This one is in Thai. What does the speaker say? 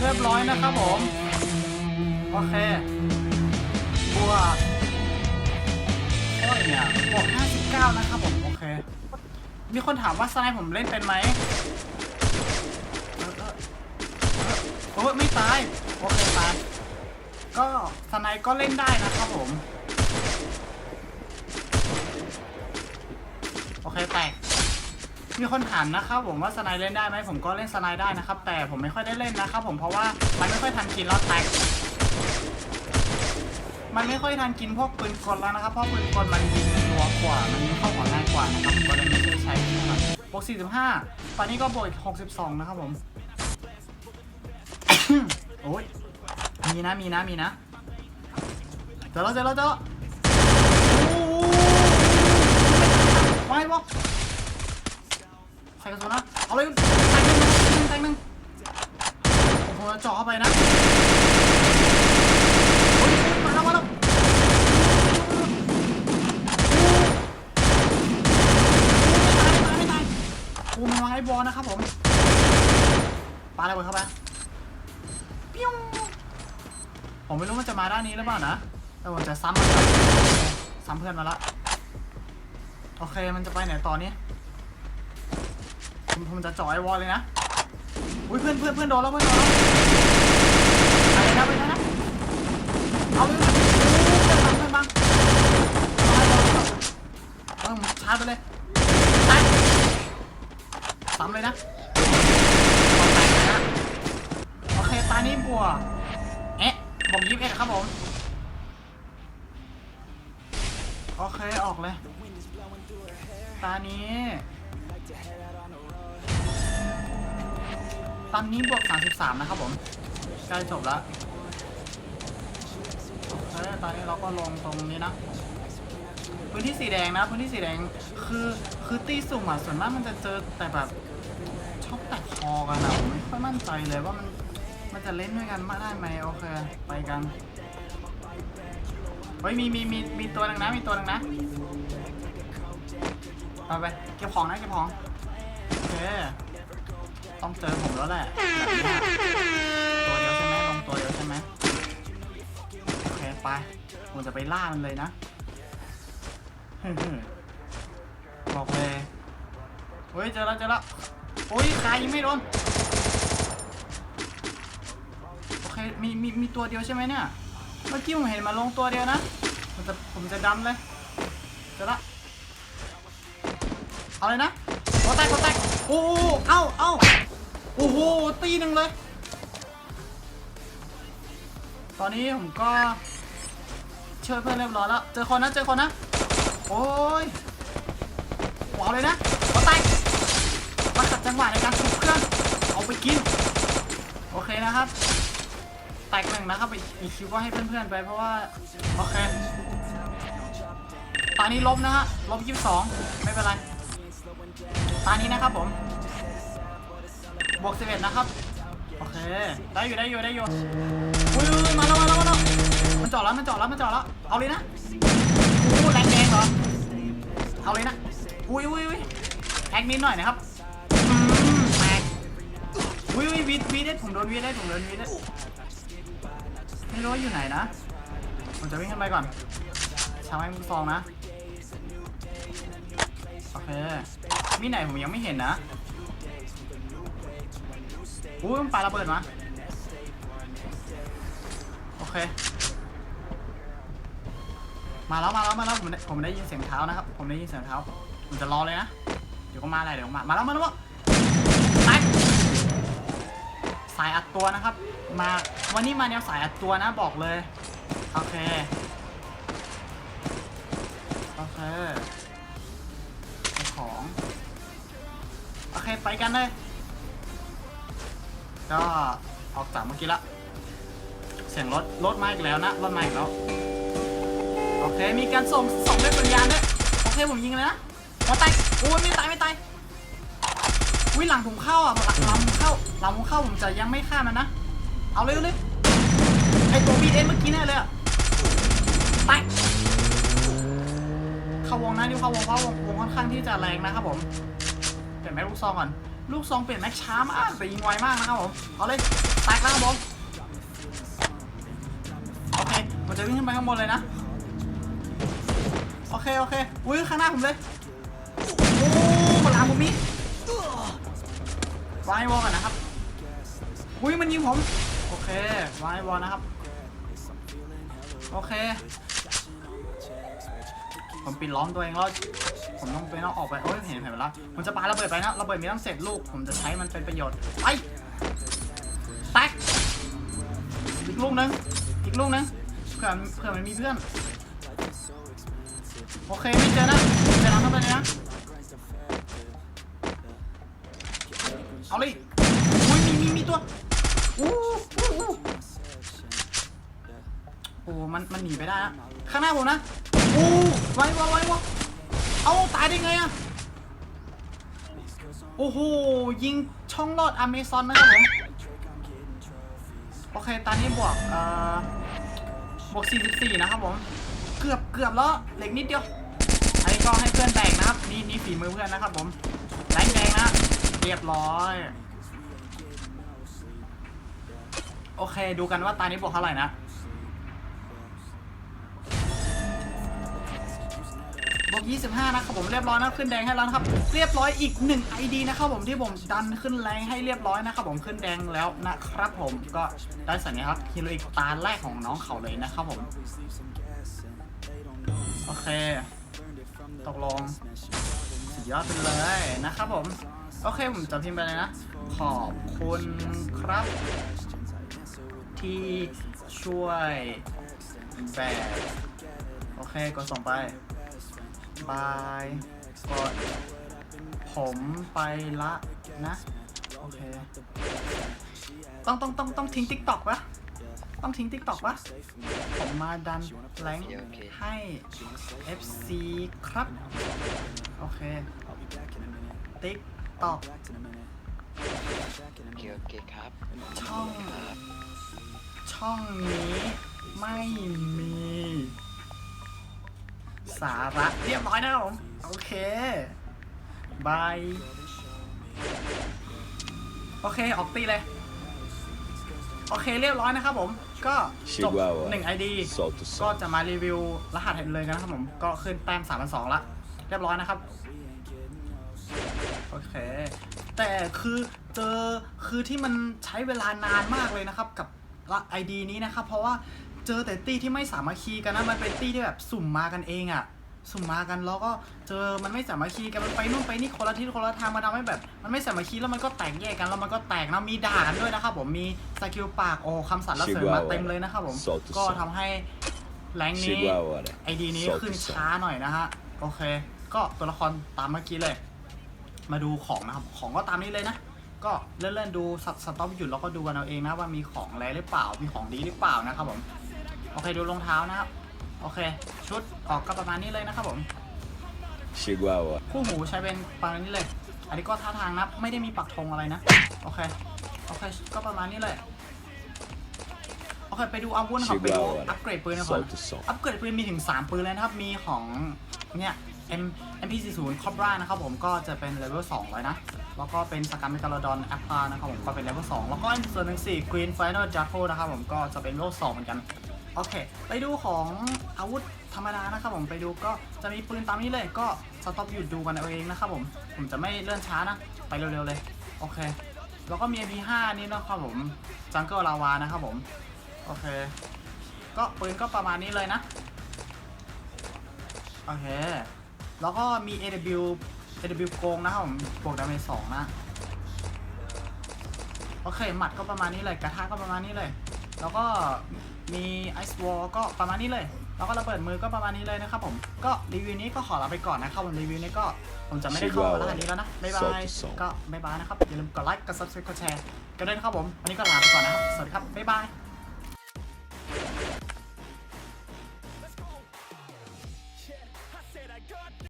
เรียบร้อยนะครับผม โอเค บวกเท่าไหร่เนี่ยบวก59 นะครับผม โอเค มีคนถามว่าสไนป์ผมเล่นเป็นไหมเออเออเออโอ้ยไม่ตาย โอเคตาย ก็สไนป์ก็เล่นได้นะครับผม โอเคแตก มีคนถามนะครับผมว่าสไนด์เล่นได้ไหมผมก็เล่นสไนด์ได้นะครับ แต่ผมไม่ค่อยได้เล่นนะครับผมเพราะว่ามันไม่ค่อยทันกินแล้วแตกมันไม่ค่อยทันกินพวกปืนกลแล้วนะครับเพราะปืนกลมันยิงรัวกว่ามันยิงเข้าหัวง่ายกว่านะครับผมก็เลยไม่ได้ใช้เท่ไหร่บวก45ตอนนี้ก็บวกอีก62 นะครับผมโอ้ยมีนะมีนะมีนะเจอแล้วเจอแล้วเจอแล้วโอ้โหไม่บอกใส่กระสุนนะ เอาเลยแตงหนึ่งแตงหนึ่งโอ้โหเจาะเข้าไปนะเฮ้ยมาแล้วมาแล้วไม่ตายไม่ตายโอ้มันวางไอ้บอลนะครับผมปาอะไรไปเข้าไปปิ้วผมไม่รู้มันจะมาด้านนี้หรือเปล่านะแต่ผมจะซ้ำมันก่อนซ้ำเพื่อนมาละโอเคมันจะไปไหนต่อเนี่ยผ มผมจะจ่อไอวอลเลยนะอุ้ยเพื่อนเพื่อนเพื่อนโดนแล้วเพื่อนโดนแล้วอะไรนะไปนะนะเอาเลยเพื่อนบังเพื่อนบังเออชาร์จไปเลยตายซ้ำเลยนะตกเลยนะโอเคตานี้บัวเอ๊ะบอกยิบเอ็ดครับผมโอเคออกเลย ตานี้ ตอนนี้บวก 33 นะครับผมใกล้จบแล้วตอนนี้เราก็ลงตรงนี้นะ พื้นที่สีแดงนะ พื้นที่สีแดงคือคือตีสุ่มอะส่วนมากมันจะเจอแต่แบบชอบแตกคอกันอะไม่ค่อยมั่นใจเลยว่ามันมันจะเล่นด้วยกันมาได้ไหมโอเคไปกันเฮ้ยมีมีมีมีตัวหนึงนะมีตัวหนึงนะไปไปเก็บของนะเก็บของโอเค ต้องเจอผมแล้วแหละแบบนี้ยตัวเดียวใช่ไหมลงตัวเดียวใช่ไหมโอเคไปผมจะไปล่ามันเลยนะบอกเลยเฮ้ยเจอแล้วเจอแล้วโอ้ยใครยิงไม่โดนโอเคมีมีมีตัวเดียวใช่ไหมเนี่ยเมื่อกี้ผมเห็นมาลงตัวเดียวนะผมจะผมจะดำเลยเจอละเอาเลยนะโอ้แตกโอ้แตกโอ้โหเอ้าเอ้า โอ้โห ตีหนึ่งเลย ตอนนี้ผมก็ช่วยเพื่อนเรียบร้อยแล้ว เจอคนนะ เจอคนนะ โอ้ยว้าวเลยนะเอาแตกมาขัดจังหวะในการชุบเพื่อนเอาไปกิน โอเคนะครับ แตกหนึ่งนะครับอีกคิวก็ให้เพื่อนๆไปเพราะว่า โอเค ตอนนี้ลบนะฮะ ลบยี่สิบสองไม่เป็นไร ตอนนี้นะครับผม บวก11นะครับ โอเค ได้อยู่ได้อยู่ได้อยู่อุ้ยอุ้ยมาแล้วมาแล้วมาแล้วมันจอดแล้วมันจอดแล้วมันจอดแล้ว เอาเลยนะอู้แรงแดงเหรอ เอาเลยนะ อุ้ยอุ้ยอุ้ยแท็กนิดหน่อยนะครับอืมแตกอุ้ยอุ้ยวีดวีดเด็ดผมโดนวีดเด็ดผมโดนวีดเด็ดไม่รู้ว่าอยู่ไหนนะ ผมจะวิ่งขึ้นไปก่อนชาวไอ้มือซองนะ โอเค มีไหนผมยังไม่เห็นนะ อุ้ยมันปาระเบิดมาโอเค มาแล้วมาแล้วมาแล้วผมได้ผมได้ยินเสียงเท้านะครับ ผมได้ยินเสียงเท้า ผมจะรอเลยนะ เดี๋ยวก็มาอะไรเดี๋ยวมา มาแล้วมาแล้วไปสายอัดตัวนะครับ มาวันนี้มาแนวสายอัดตัวนะบอกเลย โอเค โอเคของ โอเคไปกันเลย ก็ออกจากเมื่อกี้ละ เสียงรถรถมาอีกแล้วนะรถมาอีกแล้ว โอเค มีการส่งส่งด้วยสัญญาณด้วย โอเค ผมยิงเลยนะหัวแตโอ้ยไม่ตายไม่ตายวิหลังผมเข้าอะหลังหลังผมเข้าหลังผมเข้าผมจะยังไม่ฆ่ามันนะ เอาเลยเอาเลยไอตัวบีเอ็นเมื่อกี้แน่เลยอะไปเข้าวงนะดิวเข้าวงเพราะวงวงค่อนข้างที่จะแรงนะครับผมเปลี่ยนแม็กลูกซองก่อน ลูกซองเปลี่ยนแม็กช้ามากแต่ยิงไวมากนะครับผมเอาเลยแตกแล้วครับผมโอเคมันจะวิ่งขึ้นไปข้างบนเลยนะโอเคโอเคอุ้ยข้างหน้าผมเลยโอ้มาลามผมมีวายวอลกันนะครับอุ้ยมันยิงผมโอเควายวอลนะครับโอเคผมปิดล้อมตัวเองแล้ว ผมต้องไปนอกออกไปโอ้ยเห็นเห็นไปแล้วผมจะปาระเบิดไปนะระเบิดมีตั้งเศษลูก ผมจะใช้มันเป็นประโยชน์ไปแตกอีกลูกนึงอีกลูกนึงเผื่อเผื่อมันมีเพื่อนโอเคไม่เจอนะเจอน้องเข้าไปเลยนะเอาเลยอุ้ยมีมีมีตัวอู้อู้อู้โอ้มันมันหนีไปได้นะข้างหน้าผมนะอู้ไว้ไว้ไว้ เอาตายได้ไงอะโอ้โห ยิงช่องลอดอเมซอนนะครับผมโอเค ตอนนี้บวกเอ่อบวก 44 นะครับผม เกือบเกือบแล้วเหล็กนิดเดียว อันนี้ก็ให้เพื่อนแตกนะครับ นี่นี่ฝีมือเพื่อนนะครับผมแรงแดงนะ เรียบร้อย โอเค ดูกันว่าตานี้บวกเท่าไหร่นะ 25 นะครับผมเรียบร้อยนะขึ้นแดงให้แล้วนะครับเรียบร้อยอีก 1 ID นะครับผมที่ผมดันขึ้นแรงให้เรียบร้อยนะครับผมขึ้นแดงแล้วนะครับผมก็ได้สัญญาครับฮีโร่อีกตาแรกของน้องเขาเลยนะครับผมโอเคตกลงสุดยอดไปเลยนะครับผมโอเคผมจะพิมพ์ไปเลยนะ ขอบคุณครับ ที่ช่วยแบกโอเคกดส่งไป บายกดผมไปละนะ โอเค ต้องต้องต้องต้องทิ้งติ๊กต็อกปะต้องทิ้งติ๊กต็อกปะผมมาดันแรงให้ FC ครับ โอเค ติ๊กต็อกโอเคโอเคครับ ช่องครับช่องนี้ไม่มี สาระเรียบร้อยนะครับผม โอเค บาย โอเค ออกตีเลย โอเคเรียบร้อยนะครับผม ก็จบ Chihuahua หนึ่ง ID Salt to ก็ salt. จะมารีวิวรหัสให้เลยนะครับผม ก็ขึ้นแต้ม3 2 0 0ละ เรียบร้อยนะครับ โอเค แต่คือเจอคือที่มันใช้เวลานานมากเลยนะครับ กับไอดีนี้นะครับ เพราะว่า เจอแต่ตี้ที่ไม่สามัคคีกันนะมันเป็นตี้ที่แบบสุ่มมากันเองอะสุ่มมากันแล้วก็เจอมันไม่สามัคคีกันมันไปนู่นไปนี่คนละทิศคนละทางมาทำให้แบบ มันไม่สามัคคีแล้วมันก็แตกแยกกันแล้วมันก็แตกนะมีด่ากันด้วยนะครับผมมีสกิลปากโอ้คำสรรเสริญมาเต็มเลยนะครับผม Salt to ก็ salt ทำให้แรงนี้ Chihuahua ไอดีนี้ Salt to ขึ้น salt ช้าหน่อยนะฮะโอเค ก็ตัวละครตามเมื่อกี้เลย มาดูของนะครับของก็ตามนี้เลยนะก็เลื่อนๆดูสสต็อปหยุดแล้วก็ดูกันเอาเองนะว่ามีของอะไรหรือเปล่ามีของดีหรือเปล่านะครับผม โอเคดูรองเท้านะครับ โอเค ชุดออกก็ประมาณนี้เลยนะครับผม Chihuahua. คู่หูใช้เป็นประมาณนี้เลย อันนี้ก็ท่าทางนะไม่ได้มีปักธงอะไรนะ โอเค โอเค ก็ประมาณนี้เลย โอเค ไปดูอาวุธนะครับไปดูอัปเกรดปืนนะก่อน Salt to salt. อัปเกรดปืนมีถึง 3 ปืนเลยนะครับ มีของเนี่ย M MP40 Cobra นะครับผมก็จะเป็นเลเวล2เลยนะ แล้วก็เป็นสกัมเมกาโลดอนแอปพานะครับผมก็เป็นเลเวล2แล้วก็อีกส่วนหนึ่ง4 Green Final j a c k o นะครับผมก็จะเป็นเลเวล2เหมือนกัน โอเค ไปดูของอาวุธธรรมดานะครับผมไปดูก็จะมีปืนตามนี้เลยก็สต็อปหยุดดูกันเอาเองนะครับผมผมจะไม่เลื่อนช้านะ ไปเร็วๆเลยโอเค แล้วก็มี MP5 นี่นะครับผมจังเกิลลาวานะครับผมโอเค ก็ปืนก็ประมาณนี้เลยนะโอเค แล้วก็มี AW AW โกงนะครับผมบวกดาเมจสองนะโอเคหมัดก็ประมาณนี้เลยกระทะก็ประมาณนี้เลย แล้วก็ มีไอซ์วอลก็ประมาณนี้เลย แล้วก็ระเบิดมือก็ประมาณนี้เลยนะครับผม ก็รีวิวนี้ก็ขอลาไปก่อนนะครับผมรีวิวนี้ก็ผมจะไม่ได้เข้ามาแล้วอันนี้แล้วนะ บ๊ายบาย ก็บ๊ายบายนะครับ อย่าลืมกดไลค์ กด subscribe กดแชร์กันด้วยนะครับผม วันนี้ก็ลาไปก่อนนะครับ สวัสดีครับ บ๊ายบาย